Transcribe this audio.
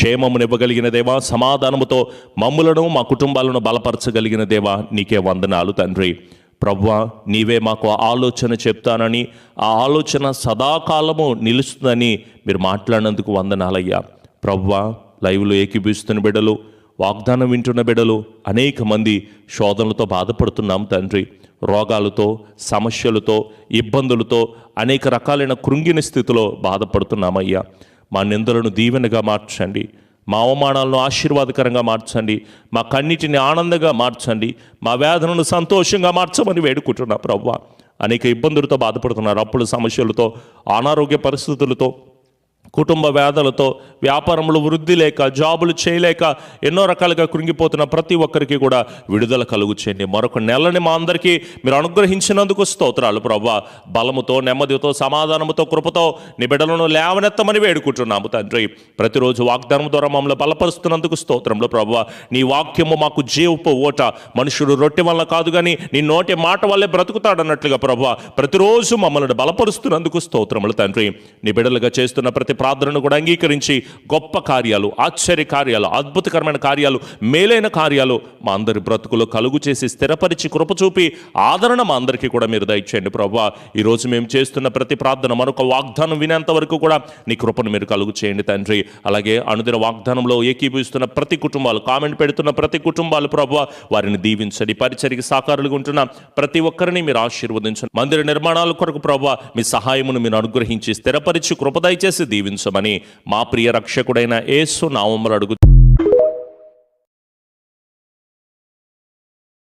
క్షేమమునివ్వగలిగిన దేవా సమాధానముతో మమ్ములను మా కుటుంబాలను బలపరచగలిగిన దేవా నీకే వందనాలు తండ్రి. ప్రవ్వా నీవే మాకు ఆలోచన చెప్తానని ఆ ఆలోచన సదాకాలము నిలుస్తుందని మీరు మాట్లాడినందుకు వందనాలయ్యా. ప్రవ్వా లైవ్లో ఏకీభిస్తున్న బిడ్డలు వాగ్దానం వింటున్న బిడ్డలు అనేక మంది శోధనలతో బాధపడుతున్నాం తండ్రి. రోగాలతో సమస్యలతో ఇబ్బందులతో అనేక రకాలైన కృంగిన స్థితిలో బాధపడుతున్నామయ్యా. మా నిందలను దీవెనగా మార్చండి. మా అవమానాలను ఆశీర్వాదకరంగా మార్చండి. మా కన్నిటిని ఆనందంగా మార్చండి. మా వేదనను సంతోషంగా మార్చమని వేడుకుంటున్నా ప్రవ్వ. అనేక ఇబ్బందులతో బాధపడుతున్నారు అప్పుల సమస్యలతో అనారోగ్య పరిస్థితులతో కుటుంబ వ్యాధులతో వ్యాపారంలో వృద్ధి లేక జాబులు చేయలేక ఎన్నో రకాలుగా కృంగిపోతున్న ప్రతి ఒక్కరికి కూడా విడుదల కలుగు చేయండి. మరొక నెలని మా అందరికీ మీరు అనుగ్రహించినందుకు స్తోత్రాలు ప్రవ్వా బలముతో నెమ్మదితో సమాధానముతో కృపతో నీ బిడ్డలను లేవనెత్తమని వేడుకుంటున్నాము తండ్రి. ప్రతిరోజు వాగ్దానం ద్వారా మమ్మల్ని బలపరుస్తున్నందుకు స్తోత్రంలో ప్రవ్వ నీ వాక్యము మాకు జీవపు ఓట. మనుషుడు రొట్టె వల్ల కాదు కానీ నీ నోటి మాట వల్లే బ్రతుకుతాడన్నట్లుగా ప్రభు. ప్రతిరోజు మమ్మల్ని బలపరుస్తున్నందుకు స్తోత్రములు తండ్రి. నీ బిడ్డలుగా చేస్తున్న ప్రతి ప్రార్థనను కూడా అంగీకరించి గొప్ప కార్యాలు ఆశ్చర్య కార్యాలు అద్భుతకరమైన కార్యాలు మేలైన కార్యాలు మా అందరి బ్రతుకులో కలుగు చేసి స్థిరపరిచి కృప చూపి ఆదరణ మా అందరికీ కూడా మీరు దయచేయండి ప్రభా. ఈరోజు మేము చేస్తున్న ప్రతి ప్రార్థన మరొక వాగ్దానం వినేంత వరకు కూడా నీ కృపను మీరు కలుగు చేయండి తండ్రి. అలాగే అనుదిన వాగ్దానంలో ఏకీభవిస్తున్న ప్రతి కుటుంబాలు కామెంట్ పెడుతున్న ప్రతి కుటుంబాలు ప్రభా వారిని దీవించండి పరిచరికి సాకారులుగా ఉంటున్న ప్రతి ఒక్కరిని మీరు ఆశీర్వదించండి. మందిర నిర్మాణాల కొరకు ప్రభా మీ సహాయమును మీరు అనుగ్రహించి స్థిరపరిచి కృప దయచేసి దీవించమని మా ప్రియ రక్షకుడైన ఏసు నామములు అడుగు